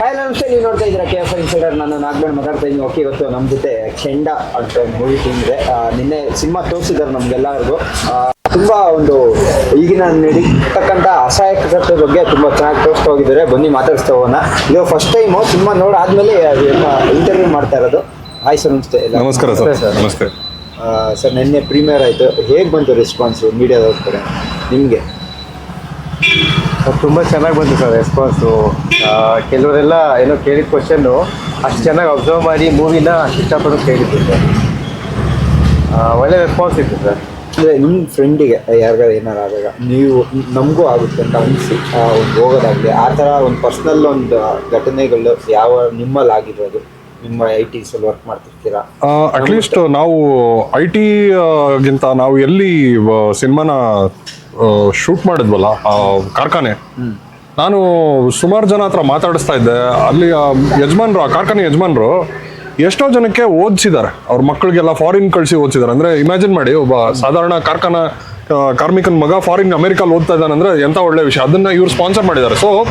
Hi ನಮಸ್ತೆ ನೀವು ನೋಡ್ತಾ ಇದ್ದೀರಾ ಕೆ ಎಫ್ ಇನ್ಸೈಡರ್ ನಾನು ನಾಗಬೇಡ ಮಾತಾಡ್ತಾ ಇದ್ದೀನಿ. ಓಕೆ ಇವತ್ತು ನಮ್ಮ ಜೊತೆ ಚೆಂಡ ಅಂತ ಮೂವಿ ಟೀಮ್ ಇದೆ. ನಿನ್ನೆ ಸಿನಿಮಾ ತೋರಿಸಿದ್ದಾರೆ ನಮ್ಗೆಲ್ಲರಿಗೂ. ತುಂಬ ಒಂದು ಈಗಿನ ನಡೀತಕ್ಕಂಥ ಅಸಹಾಯಕತೆ ಬಗ್ಗೆ ತುಂಬಾ ಚೆನ್ನಾಗಿ ತೋರಿಸ್ತಾ ಹೋಗಿದ್ದಾರೆ. ಬನ್ನಿ ಮಾತಾಡಿಸ್ತಾ ಹೋಗೋಣ. ಇದು ಫಸ್ಟ್ ಟೈಮು ಸಿನಿಮಾ ನೋಡಾದ್ಮೇಲೆ ಇಂಟರ್ವ್ಯೂ ಮಾಡ್ತಾ ಇರೋದು. ಹಾಯ್ ಸರ್ ನಮಸ್ತೆ. ನಮಸ್ಕಾರ ಸರ್ ನಮಸ್ತೆ ಸರ್ ನಿನ್ನೆ ಪ್ರೀಮಿಯರ್ ಆಯಿತು. ಹೇಗೆ ಬಂತು ರೆಸ್ಪಾನ್ಸು ಮೀಡಿಯಾದವ್ರ ಕಡೆ? ನಿಮಗೆ? ತುಂಬ ಚೆನ್ನಾಗಿ ಬಂತು ಸರ್ ರೆಸ್ಪಾನ್ಸು ಕೆಲವರೆಲ್ಲ ಏನೋ ಕೇಳಿದ ಕ್ವಶನ್ನು ಅಷ್ಟು ಚೆನ್ನಾಗಿ ಅಬ್ಸರ್ವ್ ಮಾಡಿ ಮೂವಿನ ಅಷ್ಟು ಇಷ್ಟಪಟ್ಟು ಕೇಳಿದ್ದು ಸರ್. ಆ, ಒಳ್ಳೆ ರೆಸ್ಪಾನ್ಸ್ ಇತ್ತು ಸರ್. ಅಂದರೆ ನಿಮ್ಮ ಫ್ರೆಂಡಿಗೆ ಯಾರಿಗಾರು ಏನಾರು ಆದಾಗ ನೀವು ನಮಗೂ ಆಗುತ್ತೆ ಅಂತ ಅನಿಸಿ ಒಂದು ಹೋಗೋದಾಗಲಿ ಆ ಥರ ಒಂದು ಪರ್ಸ್ನಲ್ ಒಂದು ಘಟನೆಗಳು ಯಾವ ನಿಮ್ಮಲ್ಲಿ ಆಗಿರೋದು? ನಿಮ್ಮ ಐ ಟಿಸಲ್ಲಿ ವರ್ಕ್ ಮಾಡ್ತಿರ್ತೀರಾ? ಅಟ್ಲೀಸ್ಟ್ ನಾವು ಐ ಟಿ ಗಿಂತ ನಾವು ಎಲ್ಲಿ ಸಿನಿಮಾನ ಶೂಟ್ ಮಾಡಿದ್ವಲ್ಲ, ಆ, ಕಾರ್ಖಾನೆ. ನಾನು ಸುಮಾರು ಜನ ಹತ್ರ ಮಾತಾಡಿಸ್ತಾ ಇದ್ದೆ. ಅಲ್ಲಿ ಯಜಮಾನ್ರು, ಆ ಕಾರ್ಖಾನೆ ಯಜಮಾನ್ರು ಎಷ್ಟೋ ಜನಕ್ಕೆ ಓದಿಸಿದ್ದಾರೆ. ಅವ್ರ ಮಕ್ಕಳಿಗೆಲ್ಲ ಫಾರಿನ್ ಕಳಿಸಿ ಓದಿಸಿದ್ದಾರೆ. ಅಂದ್ರೆ ಇಮ್ಯಾಜಿನ್ ಮಾಡಿ, ಒಬ್ಬ ಸಾಧಾರಣ ಕಾರ್ಖಾನೆ ಕಾರ್ಮಿಕನ ಮಗ ಫಾರಿನ್ ಅಮೆರಿಕಲ್ಲಿ ಓದ್ತಾ ಇದ್ದಾನೆ ಅಂದ್ರೆ ಎಂತ ಒಳ್ಳೆ ವಿಷಯ. ಅದನ್ನ ಇವ್ರು ಸ್ಪಾನ್ಸರ್ ಮಾಡಿದ್ದಾರೆ. ಸೊ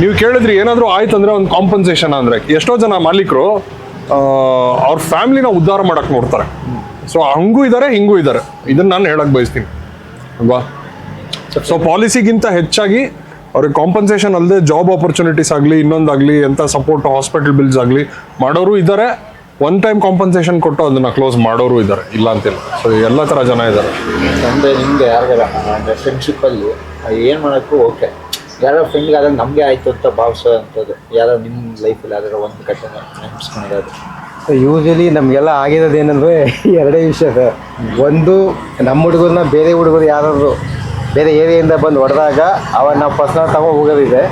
ನೀವು ಕೇಳಿದ್ರಿ ಏನಾದರೂ ಆಯ್ತು ಅಂದರೆ ಒಂದು ಕಾಂಪನ್ಸೇಷನ್ ಅಂದರೆ. ಎಷ್ಟೋ ಜನ ಮಾಲೀಕರು ಅವ್ರ ಫ್ಯಾಮಿಲಿನ ಉದ್ಧಾರ ಮಾಡಕ್ ನೋಡ್ತಾರೆ. ಸೊ ಹಂಗೂ ಇದ್ದಾರೆ ಹಿಂಗೂ ಇದ್ದಾರೆ ಇದನ್ನ ನಾನು ಹೇಳಕ್ ಬಯಸ್ತೀನಿ. ಅಲ್ವಾ? ಸೊ ಪಾಲಿಸಿಗಿಂತ ಹೆಚ್ಚಾಗಿ ಅವ್ರಿಗೆ ಕಾಂಪನ್ಸೇಷನ್ ಅಲ್ಲದೆ ಜಾಬ್ ಆಪರ್ಚುನಿಟೀಸ್ ಆಗಲಿ ಇನ್ನೊಂದಾಗಲಿ ಎಂಥ ಸಪೋರ್ಟ್ ಹಾಸ್ಪಿಟಲ್ ಬಿಲ್ಸ್ ಆಗಲಿ ಮಾಡೋರು ಇದ್ದಾರೆ ಒನ್ ಟೈಮ್ ಕಾಂಪನ್ಸೇಷನ್ ಕೊಟ್ಟು ಅದನ್ನ ಕ್ಲೋಸ್ ಮಾಡೋರು ಇದ್ದಾರೆ ಇಲ್ಲ ಅಂತಿಲ್ಲ. ಸೊ ಎಲ್ಲ ಥರ ಜನ ಇದ್ದಾರೆ ಅಂದರೆ ನಿಮಗೆ ಯಾರಿಗಾರ ಅಂದರೆ ಫ್ರೆಂಡ್ಶಿಪ್ಪಲ್ಲಿ ಏನು ಮಾಡೋಕ್ಕೂ ಓಕೆ ಯಾರೋ ಫ್ರೆಂಡ್ಗೆ ನಮಗೆ ಆಯಿತು ಅಂತ ಭಾವಿಸೋ ಅಂಥದ್ದು ಯಾರೋ ನಿಮ್ಮ ಲೈಫಲ್ಲಿ ಆದರೆ ಒಂದು ಘಟನೆ ನೆನಪಿಸ್ಕೊಂಡಿರೋದು ಯೂಶಲಿ ನಮಗೆಲ್ಲ ಆಗಿರೋದು ಏನಂದರೆ ಎರಡೇ ವಿಷಯ ಸರ್. ಒಂದು ನಮ್ಮ ಹುಡುಗರನ್ನ ಬೇರೆ ಹುಡುಗರು ಯಾರಾದ್ರು ಬೇರೆ ಏರಿಯಿಂದ ಬಂದು ಹೊಡೆದಾಗ ಅವಾಗ ನಾವು ಪರ್ಸನಲ್ ತಗೊಂಡು ಹೋಗೋದಿದೆ.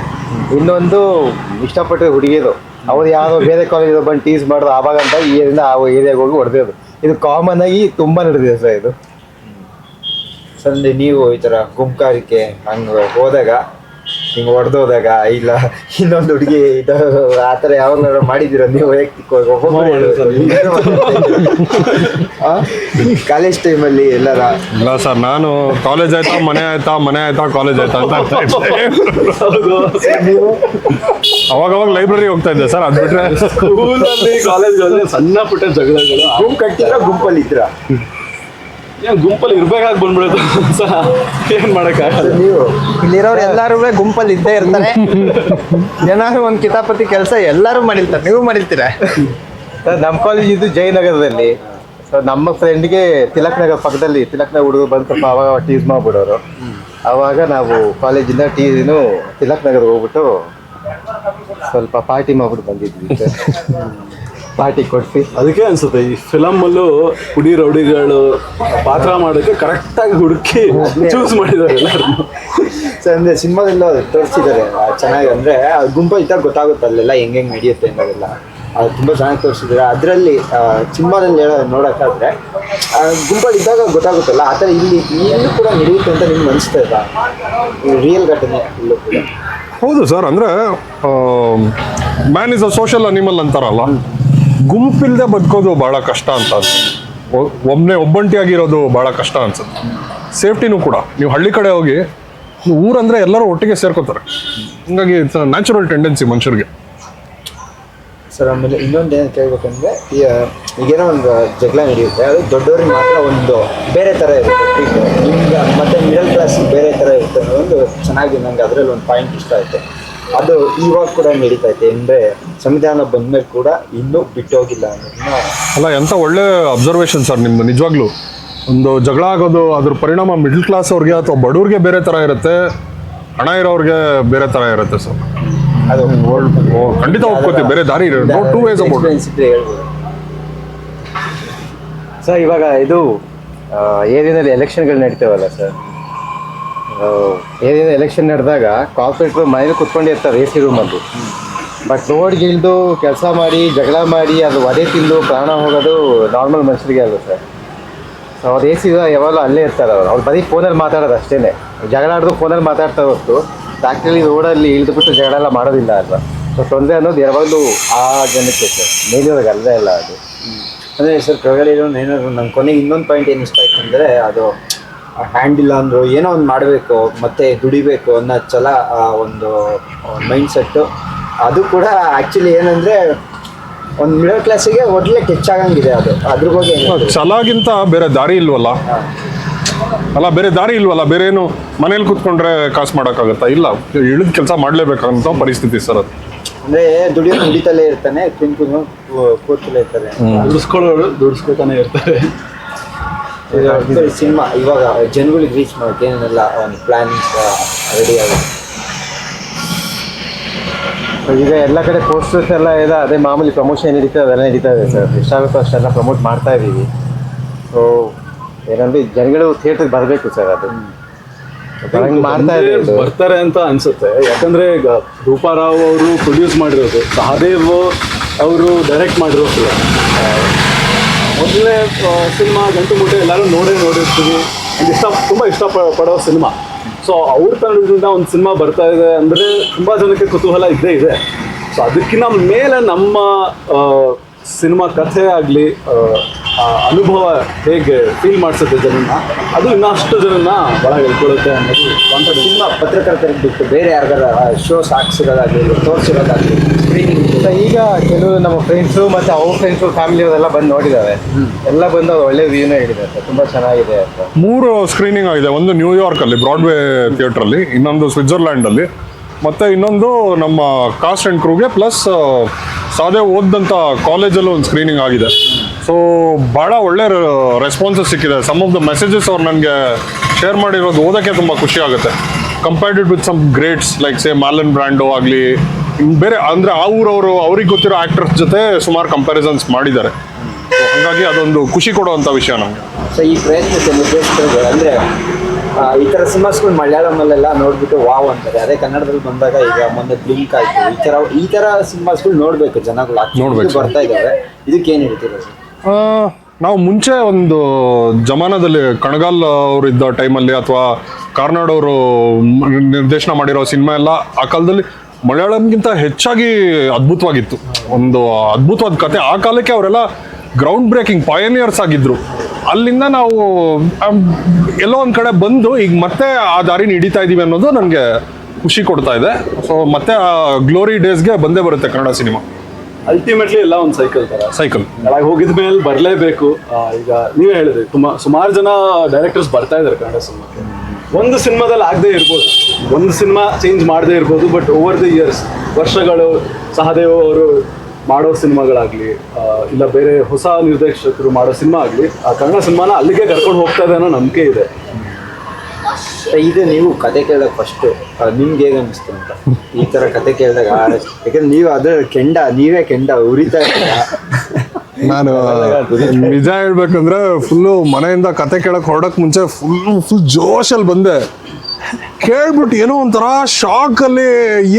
ಇನ್ನೊಂದು ಇಷ್ಟಪಟ್ಟು ಹುಡುಗಿದು ಅವ್ರು ಯಾರೋ ಬೇರೆ ಕಾಲೇಜ್ ಬಂದು ಟೀಸ್ ಮಾಡೋದು ಆವಾಗ ಅಂತ ಈ ಏರಿಯಿಂದ ಆ ಏರಿಯಾಗೆ ಹೋಗಿ ಹೊಡೆದಿರೋದು. ಇದು ಕಾಮನ್ ಆಗಿ ತುಂಬ ನಡೆದಿದೆ ಸರ್ ಇದು. ಸಂಜೆ ನೀವು ಈ ಥರ ಗುಂಪಾರಿಕೆ ಹಂಗೆ ಹೋದಾಗ ಹಿಂಗೆ ಹೊಡೆದೋದಾಗ ಇಲ್ಲ ಇನ್ನೊಂದು ಹುಡುಗಿ ಇದು ಆ ಥರ ಮಾಡಿದ್ದೀರ? ನೀವು ವೈಯಕ್ತಿಕವಾಗಿ ಕಾಲೇಜ್ ಟೈಮಲ್ಲಿ ಎಲ್ಲರ ಇಲ್ಲ ಸರ್ ನಾನು ಕಾಲೇಜ್ ಆಯ್ತಾ ಮನೆ ಆಯ್ತಾ ಮನೆ ಆಯ್ತಾ ಕಾಲೇಜ್ ಆಯ್ತಾ ಅಂತ ಅವಾಗ ಅವಾಗ ಲೈಬ್ರರಿ ಹೋಗ್ತಾ ಇದ್ದೆ ಸರ್ ಅದ್ ಬಿಟ್ರೆ ಸ್ಕೂಲಲ್ಲಿ ಕಾಲೇಜ್ ಸಣ್ಣ ಪುಟ್ಟ ಜಗಳಗಳು. ಗುಂಪು ಕಟ್ಟಿದ್ರ ಗುಂಪಲ್ಲಿ ಇದ್ರ? ಏನ್ ಗುಂಪಲ್ಲಿ ಇರ್ಬೇಕಾಗಿ ಬಂದ್ಬಿಡುತ್ತೆ ಸಹ ಏನ್ ಮಾಡಕ್ಕಾಗಲ್ಲ. ನೀವು ಇಲ್ಲಿರೋರು ಎಲ್ಲರೂ ಗುಂಪಲ್ಲಿ ಇದ್ದೇ ಇರ್ತಾರೆ. ಏನಾದ್ರು ಒಂದು ಕಿತಾಪತಿ ಕೆಲಸ ಎಲ್ಲರೂ ಮಾಡಿರ್ತಾರೆ. ನೀವು ಮಾಡಿರ್ತೀರ? ನಮ್ಮ ಕಾಲೇಜ್ ಇದು ಜಯನಗರದಲ್ಲಿ. ಸೊ ನಮ್ಮ ಫ್ರೆಂಡ್ಗೆ ತಿಲಕ್ ನಗರ್ ಪಕ್ಕದಲ್ಲಿ ತಿಲಕ್ ನಗರ್ ಹುಡುಗರು ಬಂದು ಸ್ವಲ್ಪ ಅವಾಗ ಟೀಸ್ ಮಾಡ್ಬಿಡೋರು. ಅವಾಗ ನಾವು ಕಾಲೇಜಿಂದ ಟೀನು ತಿಲಕ್ ನಗರ್ ಹೋಗ್ಬಿಟ್ಟು ಸ್ವಲ್ಪ ಪಾರ್ಟಿ ಮಾಡ್ಬಿಟ್ಟು ಬಂದಿದ್ವಿ ಪಾರ್ಟಿ ಕೊಡ್ಸಿ. ಅದಕ್ಕೆ ಅನ್ಸುತ್ತೆ ಈ ಫಿಲಮಲ್ಲೂ ಪುಡಿ ರೌಡಿಗಳು ಪಾತ್ರ ಮಾಡೋಕ್ಕೆ ಕರೆಕ್ಟಾಗಿ ಹುಡುಕಿ ಚೂಸ್ ಮಾಡಿದ್ದಾರೆ ಎಲ್ಲರೂ. ಸರ್ ಅಂದ್ರೆ ಸಿನಿಮಾದೆಲ್ಲ ತೋರಿಸಿದ್ದಾರೆ ಚೆನ್ನಾಗಿ ಅಂದ್ರೆ ಆ ಗುಂಪು ಇದ್ದಾಗ ಗೊತ್ತಾಗುತ್ತೆ ಅಲ್ಲೆಲ್ಲ ಹೆಂಗ್ ಹೆಂಗ್ ನಡೆಯುತ್ತೆ ಅನ್ನೋದೆಲ್ಲ. ಅದು ತುಂಬಾ ಚೆನ್ನಾಗಿ ತೋರಿಸಿದ್ದಾರೆ. ಅದರಲ್ಲಿ ಸಿನಿಮಾದಲ್ಲಿ ಹೇಳೋ ನೋಡೋಕ್ಕಾದ್ರೆ ಆ, ಗುಂಪಲ್ಲಿ ಇದ್ದಾಗ ಗೊತ್ತಾಗುತ್ತಲ್ಲ ಆ ಥರ ಇಲ್ಲಿ ಇಲ್ಲೂ ಕೂಡ ನಡೆಯುತ್ತೆ ಅಂತ ನಿಮ್ಗೆ ಅನಿಸ್ತಾ ಇಲ್ಲ ರಿಯಲ್ ಘಟನೆ ಇಲ್ಲೂ ಕೂಡ. ಹೌದು ಸರ್ ಅಂದ್ರೆ man is a social animal ಅಂತಾರಲ್ಲ. ಗುಂಪಿಲ್ದೆ ಬದುಕೋದು ಬಹಳ ಕಷ್ಟ ಅಂತ ಅನ್ಸುತ್ತೆ. ಒಬ್ನೇ ಒಬ್ಬಂಟಿಯಾಗಿರೋದು ಬಹಳ ಕಷ್ಟ ಅನ್ಸುತ್ತೆ. ಸೇಫ್ಟಿನೂ ಕೂಡ. ನೀವು ಹಳ್ಳಿ ಕಡೆ ಹೋಗಿ, ಊರಂದ್ರೆ ಎಲ್ಲರೂ ಒಟ್ಟಿಗೆ ಸೇರ್ಕೋತಾರೆ. ಹಂಗಾಗಿ ಇಟ್ಸ್ ನ್ಯಾಚುರಲ್ ಟೆಂಡೆನ್ಸಿ ಮನುಷ್ಯರಿಗೆ. ಸರ್, ಆಮೇಲೆ ಇನ್ನೊಂದು ಏನು ಕೇಳ್ಬೇಕಂದ್ರೆ ಈಗ ಈಗೇನೋ ಒಂದು ಜಗಳ ನಡೆಯುತ್ತೆ, ಅದು ದೊಡ್ಡವ್ರಿಗೆ ಮಾತ್ರ ಒಂದು ಬೇರೆ ಥರ ಇರುತ್ತೆ. treatment. ನಿಮ್ಗೆ ಮತ್ತೆ ಮಿಡಲ್ ಕ್ಲಾಸ್ ಬೇರೆ ಥರ ಇರುತ್ತೆ ಅನ್ನೋದೊಂದು ಚೆನ್ನಾಗಿ ನನಗೆ ಅದರಲ್ಲಿ ಒಂದು ಪಾಯಿಂಟ್ ಇಷ್ಟ ಆಯ್ತು. ಅದು ಇವಾಗ ಕೂಡ ನಡೀತಾ ಇದೆ. ಅಂದರೆ ಸಂವಿಧಾನ ಬಂದ್ಮೇಲೆ ಕೂಡ ಇನ್ನೂ ಬಿಟ್ಟೋಗಿಲ್ಲ ಅನ್ನೋದು ಅಲ್ಲ ಎಂತ ಒಳ್ಳೆ ಅಬ್ಸರ್ವೇಷನ್ ಸರ್ ನಿಮ್ದು ನಿಜವಾಗ್ಲೂ. ಒಂದು ಜಗಳ ಆಗೋದು ಅದ್ರ ಪರಿಣಾಮ ಮಿಡ್ಲ್ ಕ್ಲಾಸ್ ಅವ್ರಿಗೆ ಅಥವಾ ಬಡವ್ರಿಗೆ ಬೇರೆ ಥರ ಇರುತ್ತೆ ಹಣ ಇರೋರಿಗೆ ಬೇರೆ ಥರ ಇರುತ್ತೆ ಸರ್ ಅದು ಖಂಡಿತ ಒಪ್ಕೋತೀವಿ ಬೇರೆ ದಾರಿ no two ways about sir ಇವಾಗ ಇದು ಏರಿಯಾದಲ್ಲಿ ಎಲೆಕ್ಷನ್ಗಳು ನಡೀತಾವಲ್ಲ ಸರ್ ಏರಿಯಾದ ಎಲೆಕ್ಷನ್ ನಡೆದಾಗ ಕಾರ್ಪೊರೇಟ್ರು ಮನೇಲಿ ಕುತ್ಕೊಂಡಿರ್ತಾರೆ ಎ ಸಿ ರೂಮಲ್ಲಿ ಬಟ್ ರೋಡ್ಗಿಳ್ದು ಕೆಲಸ ಮಾಡಿ, ಜಗಳ ಮಾಡಿ, ಅದು ಒದೆ ತಿಂದು ಪ್ರಾಣ ಹೋಗೋದು ನಾರ್ಮಲ್ ಮನುಷ್ಯರಿಗೆ ಅಲ್ಲ ಸರ್ ಸೊ ಅವ್ರು ಎ ಸಿ ಯಾವಾಗಲೂ ಅಲ್ಲೇ ಇರ್ತಾರೆ ಅವ್ರು. ಅವ್ರು ಬರೀ ಫೋನಲ್ಲಿ ಮಾತಾಡೋದು ಅಷ್ಟೇ ಜಗಳ ಆಡಿದ್ರು ಫೋನಲ್ಲಿ ಮಾತಾಡ್ತಾ ಹೊರತು ಫ್ಯಾಕ್ಟ್ರಿಲಿ ರೋಡಲ್ಲಿ ಇಳಿದುಬಿಟ್ಟು ಜಗಳ ಎಲ್ಲ ಮಾಡೋದಿಲ್ಲ ಅಲ್ವಾ? ಸೊ ತೊಂದರೆ ಅನ್ನೋದು ಯಾವಾಗಲೂ ಆ ಜನಕ್ಕೆ ಸರ್ ಮೇಲಿರೋರಿಗೆ ಅಲ್ಲೇ ಇಲ್ಲ ಅದು. ಅಂದರೆ ಸರ್ ಕೆಳಗಡೆ ಏನಾದ್ರು ನಂಗೆ ಕೊನೆಗೆ ಇನ್ನೊಂದು ಪಾಯಿಂಟ್ ಏನು ಇಷ್ಟ ಆಯ್ತು ಅಂದರೆ ಅದು ಹ್ಯಾಂಡ್ ಇಲ್ಲ ಅಂದರು ಏನೋ ಒಂದು ಮಾಡಬೇಕು ಮತ್ತೆ ದುಡಿಬೇಕು ಅನ್ನೋ ಛಲ ಆ ಒಂದು ಮೈಂಡ್ ಸೆಟ್ಟು ಅದು ಕೂಡ ಆ್ಯಕ್ಚುಲಿ ಏನಂದ್ರೆ ಒಂದು ಮಿಡಲ್ ಕ್ಲಾಸಿಗೆ ಒಡ್ಲೆ ಹೆಚ್ಚಾಗಂಗಿದೆ ಅದು. ಅದ್ರ ಬಗ್ಗೆ ಛಲಗಿಂತ ಬೇರೆ ದಾರಿ ಇಲ್ವಲ್ಲ? ಅಲ್ಲ ಬೇರೆ ದಾರಿ ಇಲ್ವಲ್ಲ? ಬೇರೆ ಏನು ಮನೇಲಿ ಕೂತ್ಕೊಂಡ್ರೆ ಕಾಸು ಮಾಡೋಕ್ಕಾಗತ್ತಾ? ಇಲ್ಲ ಇಳಿದ ಕೆಲಸ ಮಾಡಲೇಬೇಕಂತ ಪರಿಸ್ಥಿತಿ ಸರ್ ಅದು. ಅಂದ್ರೆ ದುಡಿಯೋ ದುಡಿತಲೇ ಇರ್ತಾನೆ ತಿನ್ಕೊಂಡು ಕೂತಲೇ ಇರ್ತಾರೆ. ದುಡಿಸ್ಕೊಳ್ಳೋರು ದುಡಿಸ್ಕೊತಾನೆ ಇರ್ತಾರೆ. ಸಿನಿಮಾ ಇವಾಗ ಜನಗಳಿಗೆ ರೀಚ್ ಮಾಡೋಕೆ ಏನೆಲ್ಲ ಒಂದು ಪ್ಲ್ಯಾನಿಂಗ್ಸ್ ರೆಡಿ ಆಗುತ್ತೆ ಈಗ ಎಲ್ಲ ಕಡೆ ಪೋಸ್ಟರ್ಸ್ ಎಲ್ಲ ಇದೆ ಅದೇ ಮಾಮೂಲಿ ಪ್ರಮೋಷನ್ ನಡೀತಾ ಅದೆಲ್ಲ ನಡೀತಾ ಇದೆ ಸರ್. ಎಷ್ಟಾಗುತ್ತೋ ಅಷ್ಟೆಲ್ಲ ಪ್ರಮೋಟ್ ಮಾಡ್ತಾ ಇದ್ದೀವಿ. ಸೊ ಏನಂದ್ರೆ ಜನಗಳು ಥಿಯೇಟರ್ ಬರಬೇಕು ಸರ್ ಅದು. ಮಾಡ್ತಾ ಇದೆ ಬರ್ತಾರೆ ಅಂತ ಅನ್ಸುತ್ತೆ. ಯಾಕಂದ್ರೆ ಈಗ ರೂಪಾರಾವ್ ಅವರು ಪ್ರೊಡ್ಯೂಸ್ ಮಾಡಿರೋದು ಸಹದೇವ್ ಅವರು ಡೈರೆಕ್ಟ್ ಮಾಡಿರೋ film. ಆ, ಮೊದಲನೇ ಸಿನಿಮಾ ಗಂಟು ಮುಟ್ಟೆ ಎಲ್ಲರೂ ನೋಡೇ ನೋಡಿರ್ತೀವಿ. ಅಂಡ್ ಇಷ್ಟ, ತುಂಬ ಇಷ್ಟ ಪಡೋ ಸಿನಿಮಾ. ಸೊ ಅವ್ರ ತಂಡದಿಂದ ಒಂದು ಸಿನಿಮಾ ಬರ್ತಾ ಇದೆ ಅಂದರೆ ತುಂಬ ಜನಕ್ಕೆ ಕುತೂಹಲ ಇದ್ದೇ ಇದೆ. ಸೊ ಅದಕ್ಕಿಂತ ಮೇಲೆ ನಮ್ಮ ಸಿನಿಮಾ ಕಥೆ ಆಗಲಿ ಅನುಭವ ಹೇಗೆ ಫೀಲ್ ಮಾಡಿಸುತ್ತೆ ಜನನ್ನ ಅದು ಇನ್ನಷ್ಟು ಜನನ್ನ ಒಳಗೆ ಹೇಳ್ಕೊಳ್ಳುತ್ತೆ ಅನ್ನೋದು ಕಾನ್ಫಿಡೆನ್ಸ್ ಸಿನಿಮಾ ಪತ್ರಕರ್ತರಿಗೆ ಬಿಟ್ಟು ಬೇರೆ ಯಾರಿಗಾರ ಶೋ ಸಾಕ್ಸಿರೋದಾಗಲಿ ತೋರಿಸಿರೋದಾಗಲಿ ಸ್ಕ್ರೀನಿಂಗ್ ಈಗ ಕೆಲವು ನಮ್ಮ ಫ್ರೆಂಡ್ಸು ಮತ್ತು ಅವ್ರ ಫ್ರೆಂಡ್ಸು ಫ್ಯಾಮಿಲಿ ಅವರೆಲ್ಲ ಬಂದು ನೋಡಿದ್ದಾರೆ. ಎಲ್ಲ ಬಂದು ಅದು ಒಳ್ಳೆ ವ್ಯೂನೇ ಹೇಳಿದೆ ಸರ್ ತುಂಬ ಚೆನ್ನಾಗಿದೆ ಅಂತ. ಮೂರು ಸ್ಕ್ರೀನಿಂಗ್ ಆಗಿದೆ ಒಂದು ನ್ಯೂಯಾರ್ಕಲ್ಲಿ ಬ್ರಾಡ್ವೇ ಥಿಯೇಟ್ರಲ್ಲಿ ಇನ್ನೊಂದು ಸ್ವಿಟ್ಜರ್ಲ್ಯಾಂಡಲ್ಲಿ ಮತ್ತು ಮತ್ತೆ ಇನ್ನೊಂದು ನಮ್ಮ ಕಾಸ್ಟ್ ಆ್ಯಂಡ್ ಕ್ರೂಗೆ ಪ್ಲಸ್ ಸಾದೇ ಓದಿದಂಥ ಕಾಲೇಜಲ್ಲೂ ಒಂದು ಸ್ಕ್ರೀನಿಂಗ್ ಆಗಿದೆ. ಸೊ ಭಾಳ ಒಳ್ಳೆ ರೆಸ್ಪಾನ್ಸಸ್ ಸಿಕ್ಕಿದೆ. ಸಮ್ ಆಫ್ ದ ಮೆಸೇಜಸ್ ಅವ್ರು ನನಗೆ ಶೇರ್ ಮಾಡಿರೋದು ಓದೋಕ್ಕೆ ತುಂಬ ಖುಷಿ ಆಗುತ್ತೆ. Compared with some greats like say Marlon Brando ಆಗಲಿ ಬೇರೆ, ಅಂದರೆ ಆ ಊರವರು, ಅವ್ರಿಗೆ ಗೊತ್ತಿರೋ ಆ್ಯಕ್ಟರ್ಸ್ ಜೊತೆ ಸುಮಾರು ಕಂಪ್ಯಾರಿಸನ್ಸ್ ಮಾಡಿದ್ದಾರೆ. ಹಾಗಾಗಿ ಅದೊಂದು ಖುಷಿ ಕೊಡುವಂಥ ವಿಷಯ ನಮಗೆ. ಸೊ ಈ ಪ್ರಯತ್ನಕ್ಕೆ ಅಂದ್ರೆ ಈ ತರ ಸಿನಿಮಾಸ್ಗಳು ಮಲಯಾಳಮಲ್ಲೆಲ್ಲ ನೋಡ್ಬಿಟ್ಟು ವಾವ್ ಅಂತಾರೆ. ಅದೇ ಕನ್ನಡದಲ್ಲಿ ಬಂದಾಗ ಈಗ ಮೊನ್ನೆ ಬ್ಲಿಂಕ್ ಆಯ್ತು. ಈ ತರ ಈ ತರ ಸಿನಿಮಾಸ್ಗಳು ನೋಡ್ಬೇಕು ಜನಗಳು. ನೋಡ್ಬೇಕು. ಬರ್ತಾ ಇದ್ದಾರೆ ಇದಕ್ಕೆ ಏನ್ ಹೇಳ್ತೀರಾ ಸರ್? ನಾವು ಮುಂಚೆ ಒಂದು ಜಮಾನದಲ್ಲಿ ಕಣಗಾಲ್ ಅವರು ಇದ್ದ ಟೈಮಲ್ಲಿ ಅಥವಾ ಕಾರ್ನಾಡ್ ಅವರು ನಿರ್ದೇಶನ ಮಾಡಿರೋ ಸಿನಿಮಾ ಎಲ್ಲ ಆ ಕಾಲದಲ್ಲಿ ಮಲಯಾಳಂಗಿಂತ ಹೆಚ್ಚಾಗಿ ಅದ್ಭುತವಾಗಿತ್ತು. ಒಂದು ಅದ್ಭುತವಾದ ಕತೆ. ಆ ಕಾಲಕ್ಕೆ ಅವರೆಲ್ಲ ಗ್ರೌಂಡ್ ಬ್ರೇಕಿಂಗ್ ಪಯನಿಯರ್ಸ್ ಆಗಿದ್ರು. ಅಲ್ಲಿಂದ ನಾವು ಎಲ್ಲೋ ಒಂದು ಕಡೆ ಬಂದು ಈಗ ಮತ್ತೆ ಆ ದಾರಿನ ಹಿಡಿತಾ ಇದೀವಿ ಅನ್ನೋದು ನನಗೆ ಖುಷಿ ಕೊಡ್ತಾ ಇದೆ. ಸೊ ಮತ್ತೆ ಆ ಗ್ಲೋರಿ ಡೇಸ್ಗೆ ಬಂದೇ ಬರುತ್ತೆ ಕನ್ನಡ ಸಿನಿಮಾ. ಅಲ್ಟಿಮೇಟ್ಲಿ ಎಲ್ಲ ಒಂದು ಸೈಕಲ್ ತರ. ಸೈಕಲ್ ಕೆಳಗೆ ಹೋಗಿದ ಮೇಲೆ ಬರಲೇಬೇಕು. ಈಗ ನೀವೇ ಹೇಳಿದ್ರಿ ತುಂಬಾ ಸುಮಾರು ಜನ ಡೈರೆಕ್ಟರ್ಸ್ ಬರ್ತಾ ಇದ್ದಾರೆ ಕನ್ನಡ ಸಿನಿಮಾಕ್ಕೆ. ಒಂದು ಸಿನಿಮಾದಲ್ಲಿ ಆಗದೆ ಇರ್ಬೋದು. ಒಂದು ಸಿನಿಮಾ ಚೇಂಜ್ ಮಾಡದೇ ಇರ್ಬೋದು ಬಟ್ ಓವರ್ ದ ಇಯರ್ಸ್ ವರ್ಷಗಳು ಸಹದೇವ್ ಅವರು ಮಾಡೋ ಸಿನಿಮಾಗಳಾಗಲಿ ಇಲ್ಲ ಬೇರೆ ಹೊಸ ನಿರ್ದೇಶಕರು ಮಾಡೋ ಸಿನಿಮಾ ಆಗಲಿ, ಆ ಕನ್ನಡ ಸಿನಿಮಾನ ಅಲ್ಲಿಗೆ ಕರ್ಕೊಂಡು ಹೋಗ್ತಾ ಇದೆ ಅನ್ನೋ ನಂಬಿಕೆ ಇದೆ. ಇದು ನೀವು ಕತೆ ಕೇಳಿದಾಗ ಫಸ್ಟ್ ನಿಮ್ಗೆ ಹೇಗೆ ಅನಿಸ್ತು ಅಂತ? ಈ ತರ ಕತೆ ಕೇಳಿದಾಗ ಯಾಕಂದ್ರೆ ನೀವು ಅದ್ರ ಕೆಂಡ ನೀವೇ ಕೆಂಡ ಉರಿತಾ ಇದ್ದೀರಾ? ನಾನು ನಿಜ ಹೇಳ್ಬೇಕಂದ್ರೆ ಫುಲ್ಲು ಮನೆಯಿಂದ ಕತೆ ಕೇಳಕ್ ಹೊರಡಕ್ ಮುಂಚೆ ಫುಲ್ ಫುಲ್ ಜೋಶಲ್ಲಿ ಬಂದೆ. ಕೇಳ್ಬಿಟ್ಟು ಏನೋ ಒಂಥರ ಶಾಕ್ ಅಲ್ಲಿ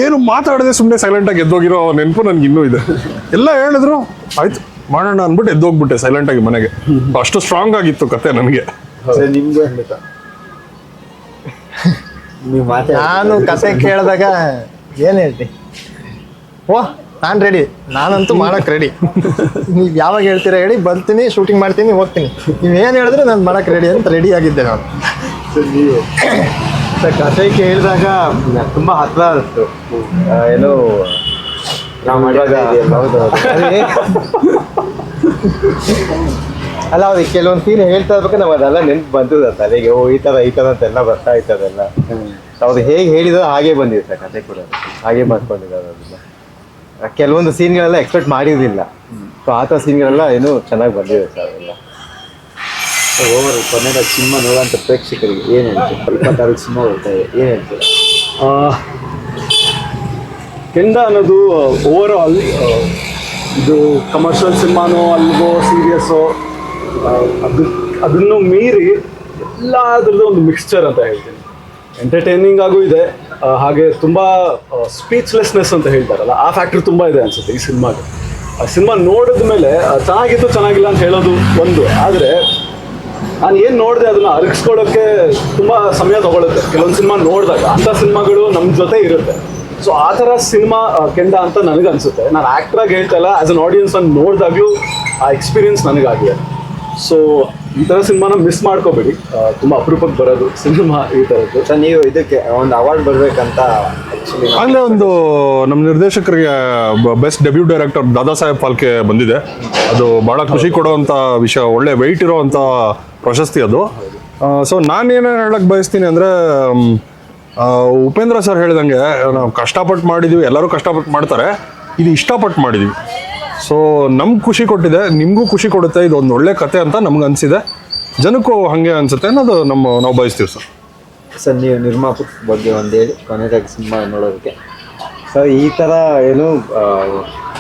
ಏನು ಮಾತಾಡದೆ ಸುಮ್ಮನೆ ಸೈಲೆಂಟ್ ಆಗಿ ಎದ್ದೋಗಿರೋ ನೆನಪು ನನಗೆ ಇನ್ನೂ ಇದೆ. ಎಲ್ಲ ಹೇಳಿದ್ರು ಆಯ್ತು ಮಾಡೋಣ ಅಂದ್ಬಿಟ್ಟು ಎದ್ದೋಗ್ಬಿಟ್ಟೆ ಸೈಲೆಂಟ್ ಆಗಿ ಮನೆಗೆ. ಅಷ್ಟು ಸ್ಟ್ರಾಂಗ್ ಆಗಿತ್ತು ಕತೆ ನನಗೆ. ನಿಮ್ಗೆ ಅನ್ಸುತ್ತಾ ನೀವು ಮಾತಾಡಿ. ನಾನು ಕತೆ ಕೇಳಿದಾಗ ಏನು ಹೇಳ್ತಿ? ಓ ನಾನು ರೆಡಿ ನಾನಂತೂ ಮಾಡಕ್ ರೆಡಿ ನೀವು ಯಾವಾಗ ಹೇಳ್ತೀರಾ ಹೇಳಿ ಬರ್ತೀನಿ ಶೂಟಿಂಗ್ ಮಾಡ್ತೀನಿ ಹೋಗ್ತೀನಿ. ನೀವು ಏನು ಹೇಳಿದ್ರೆ ನಾನು ಮಾಡಕ್ ರೆಡಿ ಅಂತ ರೆಡಿ ಆಗಿದ್ದೆ ನಾನು. ಸರ್ ಕತೆ ಕೇಳಿದಾಗ ತುಂಬ ಹತ್ರ ಅನಿಸ್ತು. ಏನೋ ನಾವು ಮಾಡಿದಾಗ ಹೌದು ಅಲ್ಲ ಅವ್ರಿಗೆ ಕೆಲವೊಂದು ಸೀನ್ ಹೇಳ್ತಾ ಇರ್ಬೇಕು ನಾವು ಅದೆಲ್ಲ ನೆನ್ಪು ಬಂದಿದೆ ತಲೆಗೆ ಓ ಈ ಥರ ಈ ಥರ ಅಂತೆಲ್ಲ ಬರ್ತಾ ಇತ್ತದೆಲ್ಲ. ಅವ್ರು ಹೇಗೆ ಹೇಳಿದ್ರು ಹಾಗೆ ಬಂದಿದೆ ಸರ್ ಕತೆ ಕೂಡ ಹಾಗೆ ಮಾಡ್ಕೊಂಡಿದ್ದಾರೆ ಅದನ್ನ ಕೆಲವೊಂದು ಸೀನ್ಗಳೆಲ್ಲ ಎಕ್ಸ್ಪೆಕ್ಟ್ ಮಾಡಿರಲಿಲ್ಲ. ಸೊ ಆ ಥರ ಸೀನ್ಗಳೆಲ್ಲ ಏನು ಚೆನ್ನಾಗಿ ಬಂದಿದೆ ಸರ್ ಎಲ್ಲ ಓವರ್ ಕನ್ನಡ ಸಿನಿಮಾ ನೋಡೋಂಥ ಪ್ರೇಕ್ಷಕರಿಗೆ ಏನು ಹೇಳ್ತೀರಾ? ಇಪ್ಪತ್ತಾರು ಸಿನಿಮಾ ಬರ್ತಾ ಇದೆ ಏನು ಹೇಳ್ತೀರಾ? ಕೆಂಡ ಅನ್ನೋದು ಓವರ್ ಆಲ್ ಇದು ಕಮರ್ಷಿಯಲ್ ಸಿನಿಮಾನೋ ಅಲ್ವೋ ಸೀರಿಯಸ್ಸೋ ಅದು ಅದನ್ನು ಮೀರಿ ಎಲ್ಲದ್ರದ್ದು ಒಂದು ಮಿಕ್ಸ್ಚರ್ ಅಂತ ಹೇಳ್ತೀನಿ. ಎಂಟರ್ಟೈನಿಂಗ್ ಆಗೂ ಇದೆ ಹಾಗೆ ತುಂಬ ಸ್ಪೀಚ್ಲೆಸ್ನೆಸ್ ಅಂತ ಹೇಳ್ತಾರಲ್ಲ, ಆ ಫ್ಯಾಕ್ಟ್ರಿ ತುಂಬ ಇದೆ ಅನ್ಸುತ್ತೆ ಈ ಸಿನಿಮಾಗೆ. ಆ ಸಿನಿಮಾ ನೋಡಿದ ಮೇಲೆ ಚೆನ್ನಾಗಿತ್ತು, ಚೆನ್ನಾಗಿಲ್ಲ ಅಂತ ಹೇಳೋದು ಒಂದು, ಆದರೆ ನಾನು ಏನು ನೋಡಿದೆ ಅದನ್ನ ಅರಗಿಸ್ಕೊಳ್ಳೋಕ್ಕೆ ತುಂಬ ಸಮಯ ತಗೊಳುತ್ತೆ. ಕೆಲವೊಂದು ಸಿನಿಮಾ ನೋಡಿದಾಗ ಅಂಥ ಸಿನಿಮಾಗಳು ನಮ್ಮ ಜೊತೆ ಇರುತ್ತೆ. ಸೊ ಆ ಥರ ಸಿನಿಮಾ ಕೆಂಡ ಅಂತ ನನಗೆ ಅನ್ಸುತ್ತೆ ನಾನು ಆ್ಯಕ್ಟ್ರಾಗಿ ಹೇಳ್ತಾ ಇಲ್ಲ ಆಸ್ ಅನ್ ಆಡಿಯನ್ಸ್ ನಾನು ನೋಡಿದಾಗಲೂ ಆ ಎಕ್ಸ್ಪೀರಿಯನ್ಸ್ ನನಗಾಗಿದೆ. ಸೊ ಈ ಥರ ಸಿನಿಮಾನ ಮಿಸ್ ಮಾಡ್ಕೋಬೇಡಿ. ತುಂಬ ಅಪರೂಪಕ್ಕೆ ಬರೋದು ಸಿನಿಮಾ ಈ ಥರದ್ದು ಸೊ ನೀವು ಇದಕ್ಕೆ ಒಂದು ಅವಾರ್ಡ್ ಬರಬೇಕಂತ ಅಂದರೆ ಆಗಲೇ ಒಂದು ನಮ್ಮ ನಿರ್ದೇಶಕರಿಗೆ best debut director Dada Saheb Phalke ಬಂದಿದೆ. ಅದು ಬಹಳ ಖುಷಿ ಕೊಡುವಂಥ ವಿಷಯ ಒಳ್ಳೆ ವೆಯ್ಟ್ ಇರೋವಂಥ ಪ್ರಶಸ್ತಿ ಅದು. ಸೊ ನಾನೇನು ಹೇಳಕ್ ಬಯಸ್ತೀನಿ ಅಂದರೆ ಉಪೇಂದ್ರ ಸರ್ ಹೇಳ್ದಂಗೆ ನಾವು ಕಷ್ಟಪಟ್ಟು ಮಾಡಿದ್ದೀವಿ ಎಲ್ಲರೂ ಕಷ್ಟಪಟ್ಟು ಮಾಡ್ತಾರೆ. ಇದು ಇಷ್ಟಪಟ್ಟು ಮಾಡಿದ್ದೀವಿ ಸೊ ನಮ್ಗೆ ಖುಷಿ ಕೊಟ್ಟಿದೆ, ನಿಮಗೂ ಖುಷಿ ಕೊಡುತ್ತೆ ಇದು ಒಂದು ಒಳ್ಳೆ ಕತೆ ಅಂತ ನಮ್ಗೆ ಅನಿಸಿದೆ. ಜನಕ್ಕೂ ಹಾಗೆ ಅನಿಸುತ್ತೆ, ಅನ್ನೋದು ನಮ್ಮ, ನಾವು ಬಯಸ್ತೀವಿ ಸರ್. ಸರ್, ನೀವು ನಿರ್ಮಾಪಕ ಬಗ್ಗೆ ಒಂದು ಹೇಳಿ ಕೊನೆಯದಾಗಿ ಸಿನಿಮಾ ನೋಡೋದಕ್ಕೆ. ಸೊ ಈ ಥರ ಏನು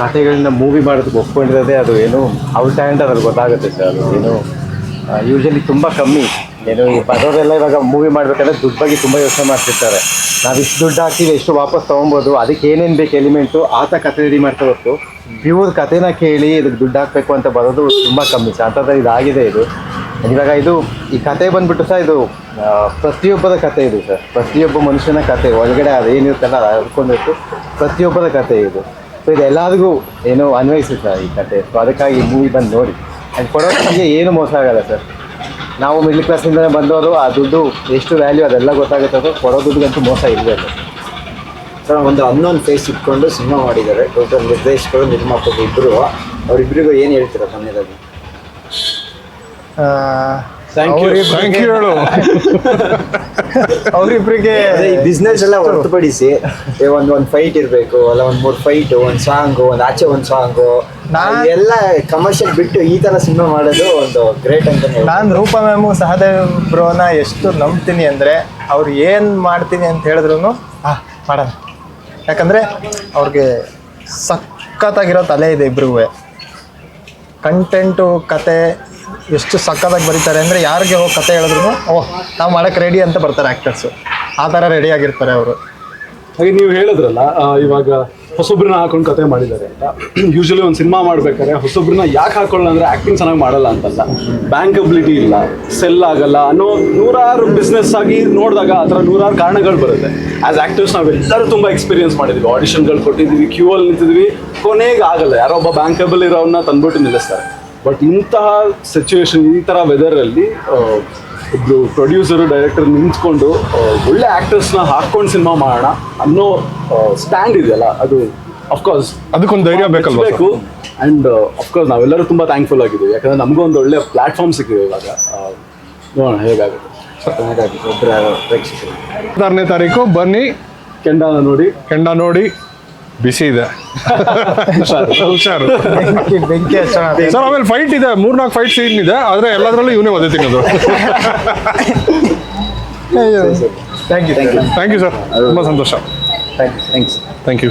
ಕತೆಗಳನ್ನ ಮೂವಿ ಮಾಡೋದಕ್ಕೆ ಒಪ್ಕೊಂಡಿರೋದೇ ಅದು ಏನು, ಔಟ್ ಹ್ಯಾಂಡ್ ಅದ್ರಲ್ಲಿ ಗೊತ್ತಾಗುತ್ತೆ ಸರ್ ಏನು ಯೂಶಲಿ ತುಂಬ ಕಮ್ಮಿ. ಏನು ಈ ಬರೋರೆಲ್ಲ ಇವಾಗ ಮೂವಿ ಮಾಡಬೇಕಂದ್ರೆ ದುಡ್ಡು ಬಗ್ಗೆ ತುಂಬ ಯೋಚನೆ ಮಾಡ್ತಿರ್ತಾರೆ. ನಾವು ಇಷ್ಟು ದುಡ್ಡು ಹಾಕ್ತೀವಿ ಎಷ್ಟು ವಾಪಸ್ ತೊಗೊಬೋದು, ಅದಕ್ಕೆ ಏನೇನು ಬೇಕು ಎಲಿಮೆಂಟು, ಆತ ಕತೆ ರೆಡಿ ಮಾಡ್ತಾ ಹೊತ್ತು ಪ್ಯೂರ್ ಕಥೆನ ಕೇಳಿ ಇದಕ್ಕೆ ದುಡ್ಡು ಹಾಕಬೇಕು ಅಂತ ಬರೋದು ತುಂಬ ಕಮ್ಮಿ ಅಂಥದ್ದು ಇದಾಗಿದೆ ಇದು. ಇವಾಗ ಇದು ಈ ಕತೆ ಬಂದ್ಬಿಟ್ಟು ಸಹ ಇದು ಪ್ರತಿಯೊಬ್ಬರ ಕತೆ ಇದು ಸರ್. ಪ್ರತಿಯೊಬ್ಬ ಮನುಷ್ಯನ ಕತೆ, ಒಳಗಡೆ ಅದು ಏನಿರುತ್ತಲ್ಲ ಅದು ಅದ್ಕೊಂಡಿತ್ತು ಪ್ರತಿಯೊಬ್ಬರ ಕತೆ ಇದು. ಸೊ ಇದು ಏನು ಏನೋ ಅನ್ವಯಿಸುತ್ತೆ ಈ ಕತೆ. ಸೊ ಅದಕ್ಕಾಗಿ ಮೂವಿ ಬಂದು ನೋಡಿ. ಅದು ಕೊಡೋದು ನಮಗೆ ಏನು ಮೋಸ ಆಗಲ್ಲ ಸರ್. ನಾವು ಮಿಡ್ಲ್ ಕ್ಲಾಸಿಂದಲೇ ಬಂದವರು ಆ ದುಡ್ಡು ಎಷ್ಟು ವ್ಯಾಲ್ಯೂ ಅದೆಲ್ಲ ಗೊತ್ತಾಗುತ್ತೆ ಅದು ಕೊಡೋ ದುಡ್ಡಿಗಂತೂ ಮೋಸ ಇಲ್ಲವೇ ಇಲ್ಲ. ಸರ್ ಒಂದು ಅನ್ನೋನ್ ಫೇಸ್ ಇಟ್ಕೊಂಡು ಸಿನಿಮಾ ಮಾಡಿದ್ದಾರೆ. ಟೋಟಲ್ ನಿರ್ದೇಶಕರು ನಿರ್ಮಾಪಕರು ಇಬ್ಬರು ಅವರಿಬ್ಬರಿಗೂ ಏನು ಹೇಳ್ತೀರಾ ಕೊನೆಯದಾಗಿ? ಅವರಿಬ್ರಿಗೆ ಅವರಿಬ್ಬರಿಗೆ ಬಿಸ್ನೆಸ್ ಎಲ್ಲ ಹೊರತುಪಡಿಸಿ ಒಂದು ಒಂದು ಫೈಟ್ ಇರಬೇಕು ಅಲ್ಲ ಒಂದು ಮೂರು ಫೈಟ್ ಒಂದು ಸಾಂಗ್ ಒಂದು ಆಚೆ ಒಂದು ಸಾಂಗ್ ಎಲ್ಲ ಕಮರ್ಷಿಯಲ್ ಬಿಟ್ಟು ಈ ತರ ಸಿನಿಮಾ ಮಾಡೋದು ಒಂದು ಗ್ರೇಟ್ ಅಂತ ನಾನು ರೂಪ ಮ್ಯಾಮು ಸಹದೇವ್ ಬ್ರೋನ ಎಷ್ಟು ನಂಬ್ತೀನಿ ಅಂದ್ರೆ ಅವ್ರು ಏನು ಮಾಡ್ತೀನಿ ಅಂತ ಹೇಳಿದ್ರು ಆ ಮಾಡೋಣ. ಯಾಕಂದ್ರೆ ಅವ್ರಿಗೆ ಸಖತ್ತಾಗಿರೋ ತಲೆ ಇದೆ ಇಬ್ರಿಗೂ. ಕಂಟೆಂಟು ಕತೆ ಎಷ್ಟು ಸಕ್ಕತ್ತಾಗಿ ಬರೀತಾರೆ ಅಂದರೆ ಯಾರಿಗೆ ಹೋಗಿ ಕತೆ ಹೇಳಿದ್ರು ಓಹ್ ನಾವು ಮಾಡೋಕ್ಕೆ ರೆಡಿ ಅಂತ ಬರ್ತಾರೆ ಆ್ಯಕ್ಟರ್ಸು ಆ ಥರ ರೆಡಿ ಆಗಿರ್ತಾರೆ ಅವರು. ಹಾಗೆ ನೀವು ಹೇಳಿದ್ರಲ್ಲ ಇವಾಗ ಹೊಸೊಬ್ರನ್ನ ಹಾಕೊಂಡು ಕತೆ ಮಾಡಿದ್ದಾರೆ ಅಂತ. ಯೂಶಲಿ ಒಂದು ಸಿನಿಮಾ ಮಾಡ್ಬೇಕಾದ್ರೆ ಹೊಸೊಬ್ರನ್ನ ಯಾಕೆ ಹಾಕೊಳ್ಳ ಅಂದ್ರೆ ಆಕ್ಟಿಂಗ್ ಚೆನ್ನಾಗಿ ಮಾಡಲ್ಲ ಅಂತಲ್ಲ. ಬ್ಯಾಂಕಬಿಲಿಟಿ ಇಲ್ಲ ಸೆಲ್ ಆಗಲ್ಲ ಅನ್ನೋ ನೂರಾರು ಬಿಸ್ನೆಸ್ ಆಗಿ ನೋಡಿದಾಗ ಆ ಥರ ನೂರಾರು ಕಾರಣಗಳು ಬರುತ್ತೆ. ಆ್ಯಸ್ ಆಕ್ಟರ್ಸ್ ನಾವೆಲ್ಲರೂ ತುಂಬ ಎಕ್ಸ್ಪೀರಿಯನ್ಸ್ ಮಾಡಿದ್ವಿ. ಆಡಿಷನ್ಗಳು ಕೊಟ್ಟಿದ್ದೀವಿ ಕ್ಯೂ ಅಲ್ಲಿ ನಿಂತಿದ್ವಿ. ಕೊನೆಗೆ ಆಗಲ್ಲ. ಯಾರೋ ಒಬ್ಬ ಬ್ಯಾಂಕಬಲ್ ಇರೋವನ್ನ ತಂದ್ಬಿಟ್ಟು ನಿಲ್ಲಿಸ್ತಾರೆ. ಬಟ್ ಇಂತಹ ಸಿಚುವೇಶನ್ ಈ ಥರ ವೆದರಲ್ಲಿ ಒಬ್ರು ಪ್ರೊಡ್ಯೂಸರು ಡೈರೆಕ್ಟರ್ ನಿಂತ್ಕೊಂಡು ಒಳ್ಳೆ ಆಕ್ಟರ್ಸ್ನ ಹಾಕ್ಕೊಂಡು ಸಿನಿಮಾ ಮಾಡೋಣ ಅನ್ನೋ ಸ್ಟ್ಯಾಂಡ್ ಇದೆಯಲ್ಲ ಅದು ಅಫ್ಕೋರ್ಸ್ ಅದಕ್ಕೊಂದು ಧೈರ್ಯ ಆ್ಯಂಡ್ ಬೇಕು ಅಂಡ್ ಅಫ್ಕೋರ್ಸ್ ನಾವೆಲ್ಲರೂ ತುಂಬ ಥ್ಯಾಂಕ್ಫುಲ್ ಆಗಿದ್ದೀವಿ. ಯಾಕಂದ್ರೆ ನಮಗೂ ಒಂದು ಒಳ್ಳೆ ಪ್ಲಾಟ್ಫಾರ್ಮ್ ಸಿಕ್ಕಿದೆ ಇವಾಗ. ನೋಡೋಣ ಹೇಗಾಗುತ್ತೆ. ಒಬ್ಬರ ಹದಿನಾರನೇ ತಾರೀಕು ಬನ್ನಿ. ಕೆಂಡನ ನೋಡಿ. ಕೆಂಡ ನೋಡಿ. ಬಿಸಿ ಇದೆ. ಹುಷಾರು ಬೆಂಕಿ ಸರ್ ಆಮೇಲೆ ಫೈಟ್ ಇದೆ. ಮೂರ್ನಾಲ್ಕು ಫೈಟ್ ಸೀನ್ ಇದೆ. ಆದ್ರೆ ಎಲ್ಲದರಲ್ಲೂ ಇವನೇ ಒದೆ ತಿನ್ನೋದು. Thank you thank you thank you sir ತುಂಬ ಸಂತೋಷ. Thanks thank you